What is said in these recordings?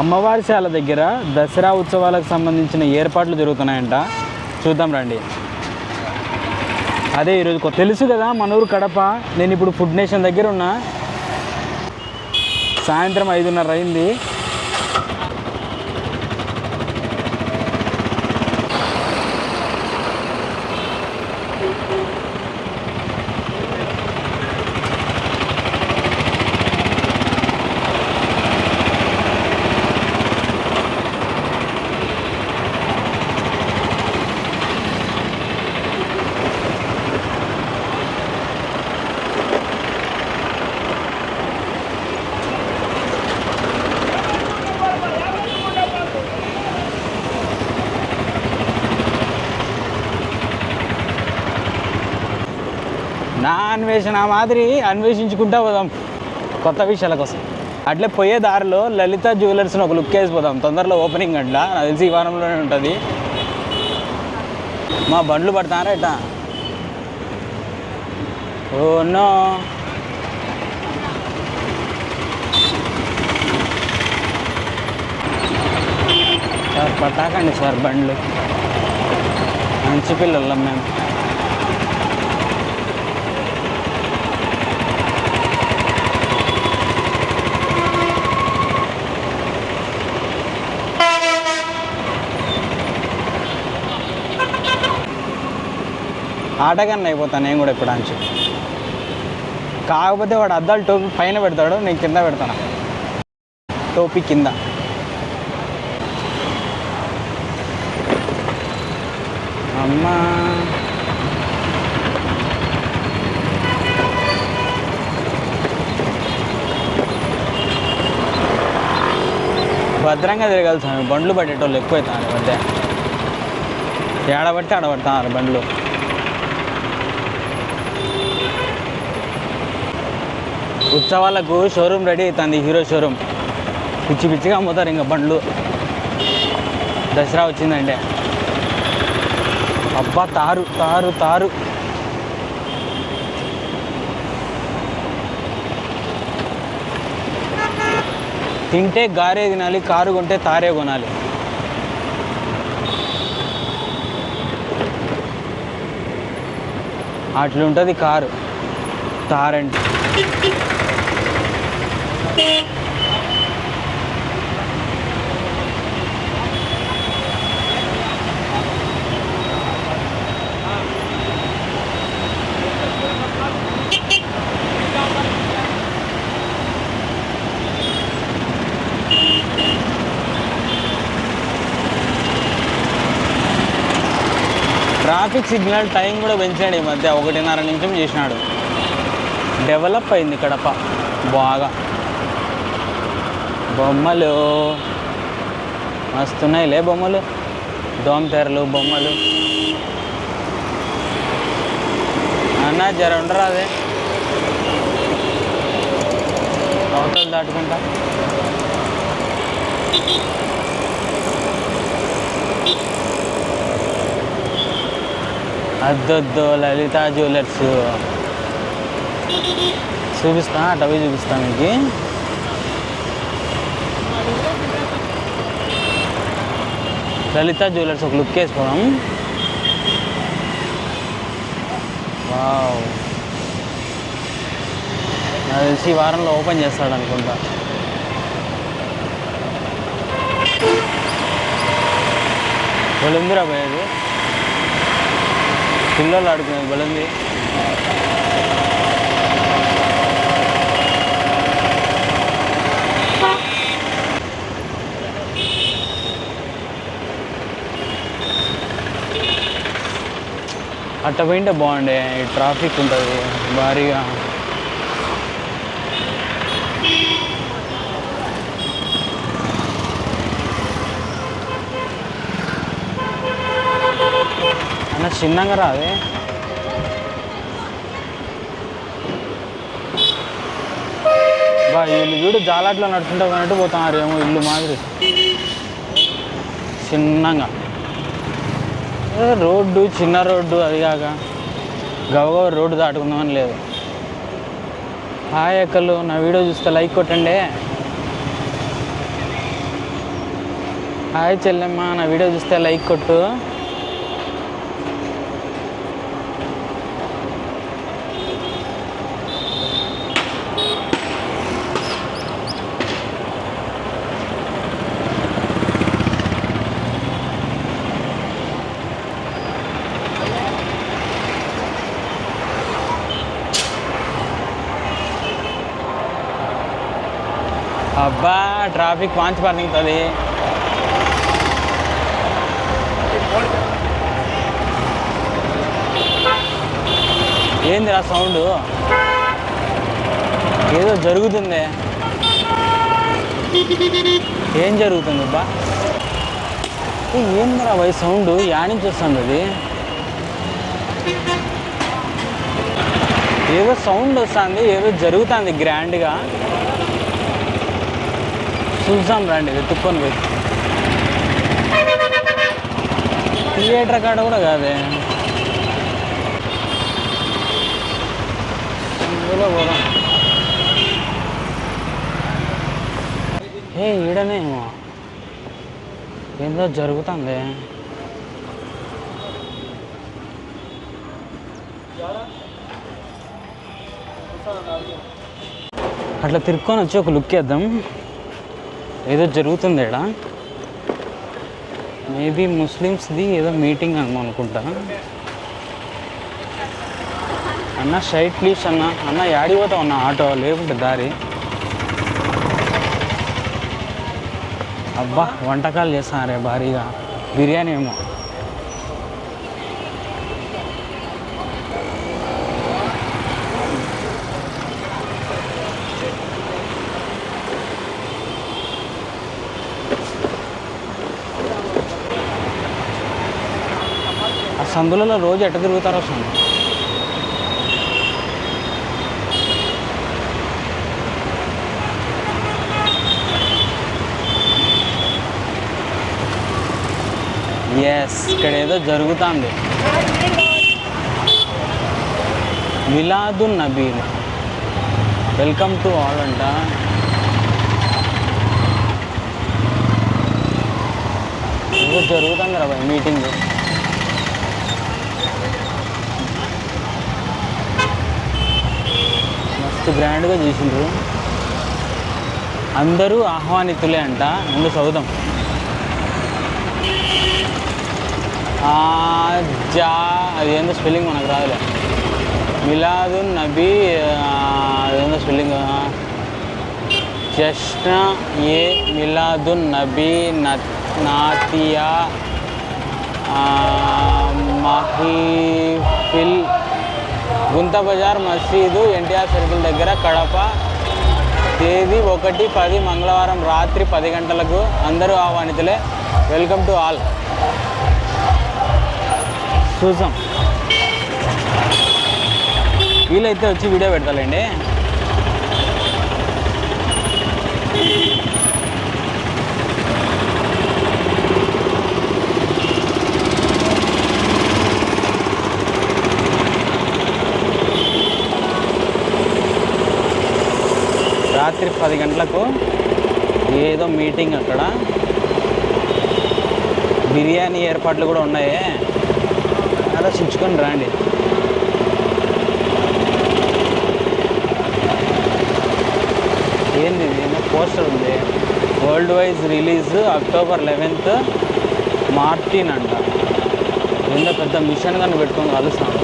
అమ్మవారి శాల దగ్గర దసరా ఉత్సవాలకు సంబంధించిన ఏర్పాట్లు జరుగుతున్నాయంట. చూద్దాం రండి. అదే ఈరోజు తెలుసు కదా మనూరు కడప. నేను ఇప్పుడు ఫుడ్ నేషన్ దగ్గర ఉన్నా. సాయంత్రం ఐదున్నర అయింది. నా అన్వేషణ మాదిరి అన్వేషించుకుంటా పోదాం కొత్త విషయాల కోసం. అట్లే పోయే దారిలో లలిత జ్యువెలర్స్ని ఒక లుక్ వేసిపోదాం. తొందరలో ఓపెనింగ్ అంట. నాకు తెలిసి ఈ వారంలోనే ఉంటుంది. మా బండ్లు పడతారా ఎట్టా? Oh no. సార్ పట్టాకండి సార్ బండ్లు. మంచి పిల్లలం మేము. ఆటగాన్ని అయిపోతాను నేను కూడా ఇప్పుడు అంచు కాకపోతే వాడు అద్దాలు టోపీ పైన పెడతాడు నేను కింద పెడతాను. టోపీ కింద. అమ్మా. భద్రంగా తిరగాలి స్వామి బండ్లు పట్టేటోళ్ళు ఎక్కువ అవుతాను ఈ మధ్య. ఏడబట్టి ఆడబడతారు బండ్లు. ఉత్సవాలకు షోరూమ్ రెడీ అవుతుంది హీరో షోరూమ్. పిచ్చి పిచ్చిగా అమ్ముతారు ఇంకా బండ్లు. దసరా వచ్చిందంటే. అబ్బా తారు తారు తారు. తింటే గారే తినాలి కారు కొంటే తారే కొనాలి. అట్లుంటుంది కారు. తారంటే. ట్రాఫిక్ సిగ్నల్ టైం కూడా పెంచాడు ఈ మధ్య. ఒకటిన్నర నిమిషం చేసినాడు. డెవలప్ అయింది కడప. బాగా. బొమ్మలు. మస్తున్నాయిలే బొమ్మలు. దోమతెరలు బొమ్మలు. అన్న జర ఉండరా అదే అవతలు దాటుకుంటా. అద్దొద్దు లలిత జ్యువెలర్స్. చూపిస్తా అటవి చూపిస్తా మీకు లలిత జ్యువెలర్స్ ఒక లుక్ వేసుకున్నాం. వావ్. నాకు తెలిసి ఈ వారంలో ఓపెన్ చేస్తాడు అనుకుంటా. బలుందిరా పోయేది పిల్లలు ఆడుకునేది బలుంది? అట్ట పోయింటే బాగుండే. ఈ ట్రాఫిక్ ఉంటుంది. భారీగా. అన్న చిన్నగా రాదే బా వీళ్ళు చూడు జాలాట్లో నడుచుకుంటా పోయినట్టు పోతున్నారు ఏమో ఇల్లు మాదిరి. చిన్నగా. రోడ్డు చిన్న రోడ్డు అది కాక. గవగవ రోడ్డు దాటుకుందామని లేదు. హాయ్ అక్కలు నా వీడియో చూస్తే లైక్ కొట్టండి. హాయ్ చెల్లెమ్మ నా వీడియో చూస్తే లైక్ కొట్టు. అబ్బా ట్రాఫిక్ పాంచ్ పడుతుంది ఏందిరా సౌండ్? ఏదో జరుగుతుంది. ఏం జరుగుతుంది అబ్బా? ఏందిరా వై సౌండ్? యానించి వస్తుంది అది ఏదో సౌండ్ వస్తుంది ఏదో జరుగుతుంది గ్రాండ్గా. చూసాం రండి వెతుక్కొని పోయి థియేటర్ కాడ కూడా కాదే. ఇందులో పోదాం. ఏ ఈడనేమో ఏందో జరుగుతుంది. అట్లా తిరుక్కొని వచ్చి ఒక లుక్ వేద్దాం. ఏదో జరుగుతుంది ఇక్కడ మేబీ ముస్లిమ్స్ది ఏదో మీటింగ్ అన్న అనుకుంటా. అన్న షైట్ ప్లీజ్ అన్న. అన్న యాడిపోతా ఉన్నా ఆటో లేకుంటే దారి. అబ్బా వంటకాలు చేస్తారే భారీగా. బిర్యానీ ఏమో. సందులలో రోజు ఎట్ట తిరుగుతారో సందు ఎస్ ఇక్కడ ఏదో జరుగుతుంది. Miladun Nabi. Welcome to all అంట. ఏదో జరుగుతుంది రా మీటింగ్ గ్రాండ్గా చేసిండ్రు. అందరూ ఆహ్వానితులే అంట. ముందు చదువుదాం. జా అది ఏందో స్పెల్లింగ్ మనకు రాదులే. మిలాదున్ నబీ అదేందో స్పెల్లింగ్ జష్న ఏ మిలాదున్ నబీ నాతియా మహిఫిల్ గుంత బజార్ మసీదు ఎన్టీఆర్ సర్కిల్ దగ్గర కడప. తేదీ ఒకటి పది మంగళవారం రాత్రి పది గంటలకు అందరూ ఆహ్వానితులే. Welcome to all. చూసాం. వీలైతే వచ్చి వీడియో పెడతాలండి. రాత్రి పది గంటలకు ఏదో మీటింగ్ అక్కడ. బిర్యానీ ఏర్పాట్లు కూడా ఉన్నాయి. ఆలోచించుకొని రండి. ఏంది ఇది? పోస్టర్ ఉంది. Worldwide release October eleventh Martin అంట. ఏందో పెద్ద మిషన్ కానీ పెట్టుకొని కలుస్తాను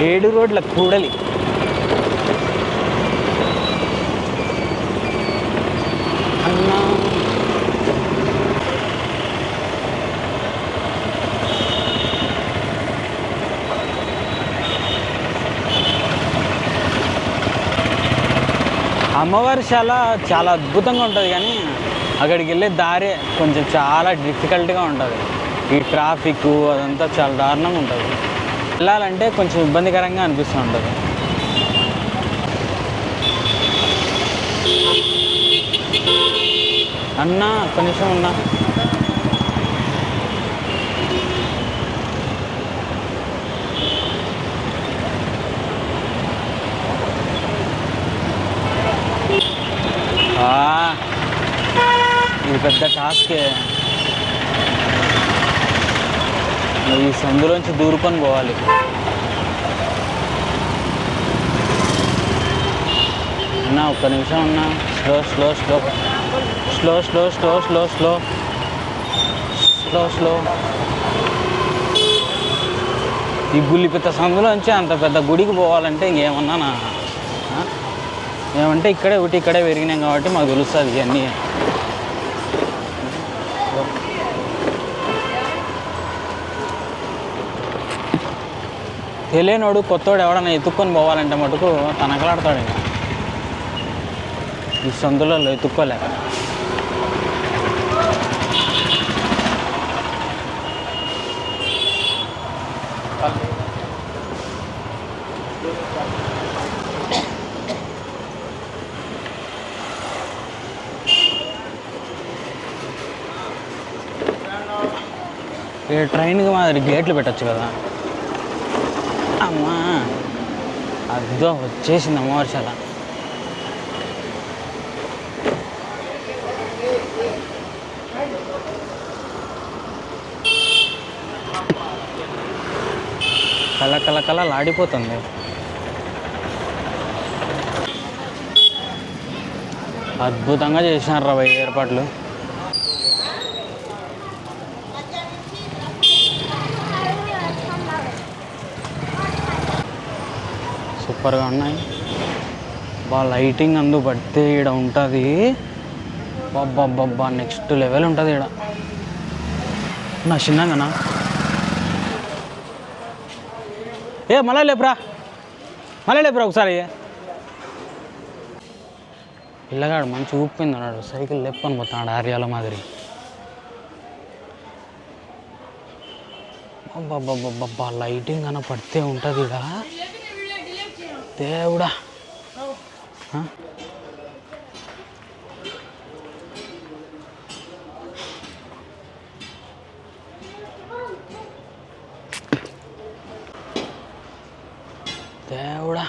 ఏడు రోడ్ల కూడలి. అన్నా. అమ్మవారి చాలా చాలా అద్భుతంగా ఉంటుంది కానీ అక్కడికి వెళ్ళే దారి కొంచెం చాలా డిఫికల్ట్గా ఉంటుంది. ఈ ట్రాఫిక్ అదంతా చాలా దారుణంగా ఉంటుంది. వెళ్ళాలంటే కొంచెం ఇబ్బందికరంగా అనిపిస్తూ ఉంటుంది. అన్నా కనీసం ఉన్నా ఇది పెద్ద టాస్కే. ఈ సందులోంచి దూరుకొని పోవాలి. అన్నా ఒక్క నిమిషం అన్నా. Slow slow slow slow slow slow slow slow slow slow ఈ గుల్లిపిత్త సందులోంచి అంత పెద్ద గుడికి పోవాలంటే ఇంకేమన్నా ఏమంటే ఇక్కడే ఒకటి ఇక్కడే పెరిగినాం కాబట్టి మాకు తెలుస్తుంది ఇవన్నీ. తెలియనోడు కొత్తోడు ఎవడన్నా ఎత్తుక్కొని పోవాలంటే మటుకు తనకలాడతాడు ఇంకా. ఈ సందులలో ఎత్తుక్కోలేక. ఈ ట్రైన్కి మాదిరి గేట్లు పెట్టచ్చు కదా. అమ్మా. అద్దో వచ్చేసింది అమ్మవారి చాలా. కల కల కల లాడిపోతుంది. అద్భుతంగా చేసినారు రా ఏర్పాట్లు. సూపర్గా ఉన్నాయి. బాగా లైటింగ్ అందు పడితే ఇక్కడ ఉంటుంది. బాబ్బా నెక్స్ట్ లెవెల్ ఉంటుంది ఇక్కడ నా చిన్నగానా? ఏ మళ్ళా లేపురా. మళ్ళీ లేపురా ఒకసారి. పిల్లగాడు మంచి ఊపింది అన్నాడు సైకిల్ లేపని పోతున్నాడు ఆర్యాల మాదిరి. అబ్బబ్బబ్బబ్బా లైటింగ్ అన్న పడితే ఉంటుంది ఇక్కడ దేవుడా. దేవుడా.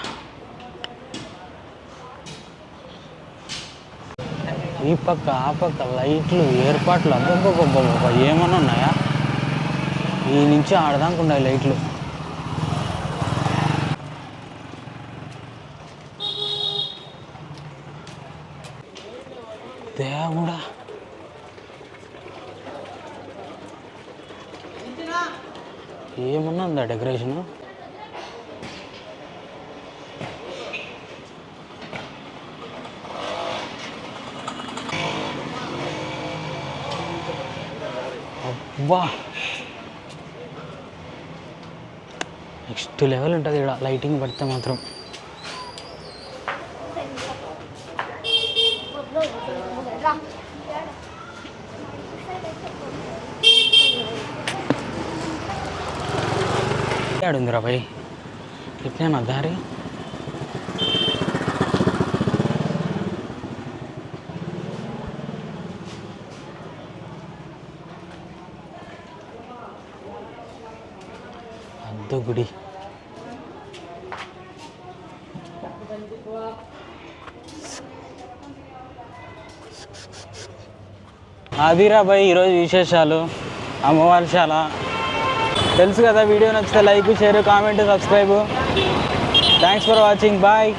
ఈ పక్క ఆ పక్క లైట్లు ఏర్పాట్లు అబ్బబ్బబ్బబ్బ ఏమన్నా ఉన్నాయా? ఈ నుంచి ఆడదానికి ఉన్నాయి లైట్లు. దేవుడా. ఏమున్నా ఉందా డెకరేషను? అబ్బా. నెక్స్ట్ లెవెల్ ఉంటుంది ఇక్కడ లైటింగ్ పడితే మాత్రం. ఆడుందిరా భయ్ ఇట్నేనా దారి. అద్దు గుడి. అదిరా భయ్ ఈరోజు విశేషాలు. అమ్మవారి చాలా తెలుసు కదా వీడియో నచ్చితే like share comment subscribe. Thanks for watching bye